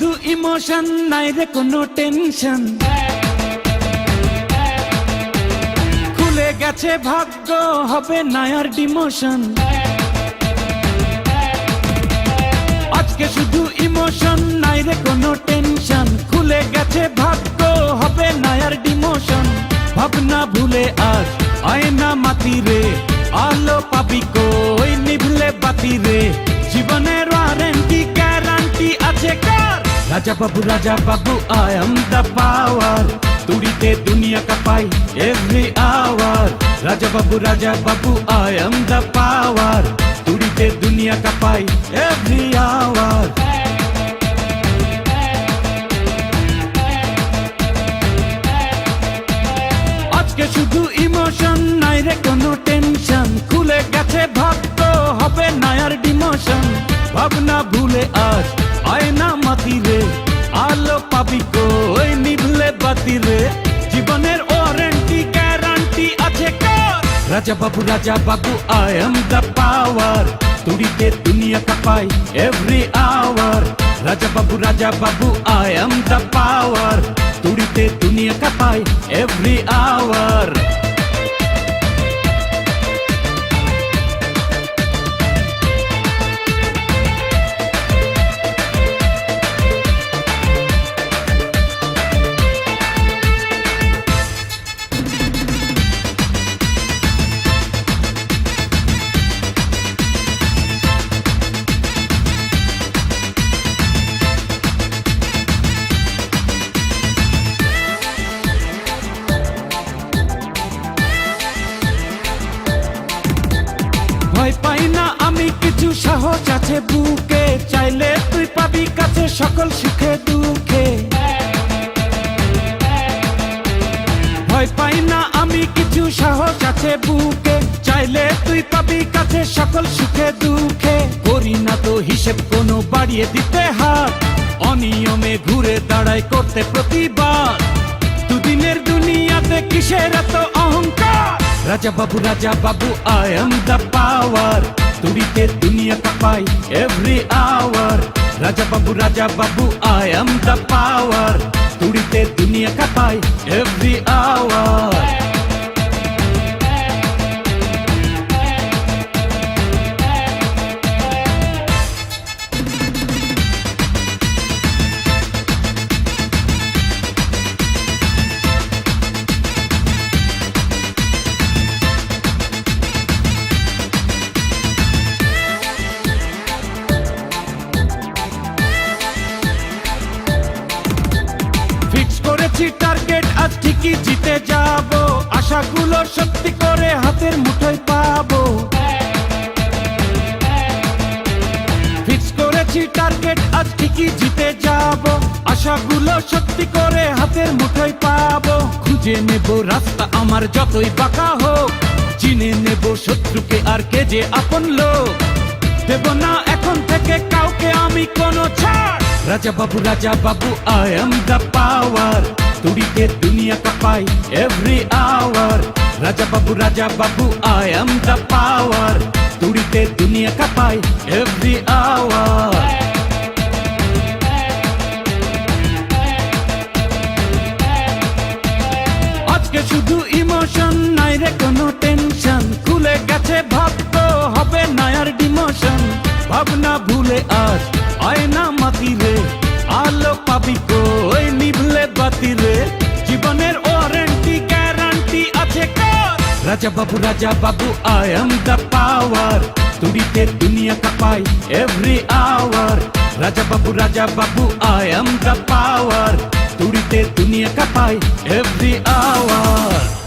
শুধু ইমোশন, নাই রে কোনো টেনশন। খুলে গেছে ভাগ্য, হবে নায়ার ডিমোশন। আজকে শুধু ইমোশন, নাই রে কোনো টেনশন। খুলে গেছে ভাগ্য, হবে নায়ার ডিমোশন। ভাবনা ভুলে আজ আয়না মাতি রে, আলো পাবি কই নিভলে বাতি রে। জীবনের ওয়ারেন্টি, গ্যারান্টি আছে কার? Raja Babu Raja Babu I am the power তুড়িতে দুনিয়া কাপাই every hour Raja Babu Raja Babu I am the power তুড়িতে দুনিয়া কাপাই every hour Raja Babu Raja Babu I am the power তুড়িতে দুনিয়া কাপাই every hour Raja Babu Raja Babu I am the power তুড়িতে দুনিয়া কাপাই every hour ভয় পাই না, আমি কিছু সাহস আছে, বুকে চাইলে তুই পাবি কাছে, সকল সুখে, দুঃখে। ভয় পাই না, আমি কিছু সাহস আছে, বুকে চাইলে তুই পাবি কাছে, সকল সুখে, দুঃখে। করি না তো হিসেব, কোনো বাড়িয়ে দিতে হাত। অনিয়মে ঘুরে দাঁড়ায় করতে প্রতিবাদ। দুদিনের দুনিয়াতে কিসের এত Raja Babu Raja Babu I am the power তুড়িতে দুনিয়া কাপাই every hour Raja Babu Raja Babu I am the power তুড়িতে দুনিয়া কাপাই এভরি আওয়ার যাব। আশাগুলো সত্যি করে হাতের মুঠোয় পাবো। টার্গেট আজ ঠিকই জিতে যাব। আশাগুলো সত্যি করে হাতের মুঠোয় পাবো। খুঁজে নেব রাস্তা আমার যতই বাঁকা হোক। চিনে নেব শত্রুকে আর কে যে আপন লোক। দেব না এখন থেকে কাউকে আমি কোনো ছাড়। Raja Babu Raja Babu I am the power তুড়িতে দুনিয়া কাপাই every hour Raja Babu Raja Babu I am the power তুড়িতে দুনিয়া কাপাই এভরি আওয়ার আজকে শুধু ইমোশন নাই রে, কোনো টেনশন খুলে গেছে ভাগ্য হবে নায়ার ডিমোশন ভাবনা ভুলে আজ আয়না মাতি রে আলো পাবি কই নিভলে বাতি রে জীবনের ওয়ারেন্টি, গ্যারান্টি আছে কার? Raja Babu Raja Babu I am the power তুড়িতে দুনিয়া কাপাই every hour Raja Babu Raja Babu I am the power তুড়িতে দুনিয়া কাপাই এভরি আওয়ার